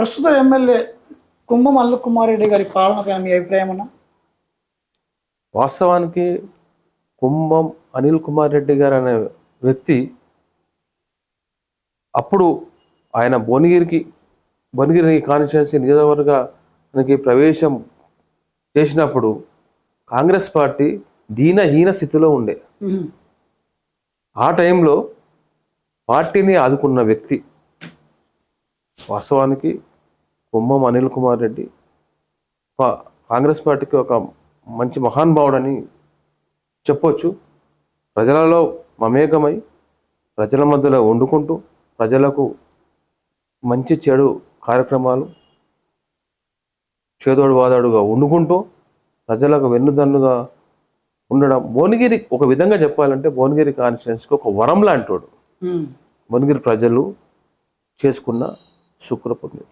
ప్రస్తుత ఎమ్మెల్యే కుంభం అల్లు కుమార్ రెడ్డి గారి పాలనపైన మీ అభిప్రాయం అన్నా వాస్తవానికి కుంభం అనిల్ కుమార్ రెడ్డి గారు అనే వ్యక్తి అప్పుడు ఆయన భువనగిరికి భువనగిరి కాన్స్టిట్యున్సీ నియోజకవర్గానికి ప్రవేశం చేసినప్పుడు కాంగ్రెస్ పార్టీ దీనహీన స్థితిలో ఉండే. ఆ టైంలో పార్టీని ఆదుకున్న వ్యక్తి వాస్తవానికి కుంభం అనిల్ కుమార్ రెడ్డి. కాంగ్రెస్ పార్టీకి ఒక మంచి మహానుభావుడని చెప్పొచ్చు. ప్రజలలో మమేకమై ప్రజల మధ్యలో వండుకుంటూ ప్రజలకు మంచి చెడు కార్యక్రమాలు చేదోడు వాదాడుగా వండుకుంటూ ప్రజలకు వెన్నుదన్నుగా ఉండడం. భువనగిరి ఒక విధంగా చెప్పాలంటే భువనగిరి కాన్స్టిట్యున్సీకి ఒక వరం లాంటోడు. భువనగిరి ప్రజలు చేసుకున్న శుక్రపుణ్యం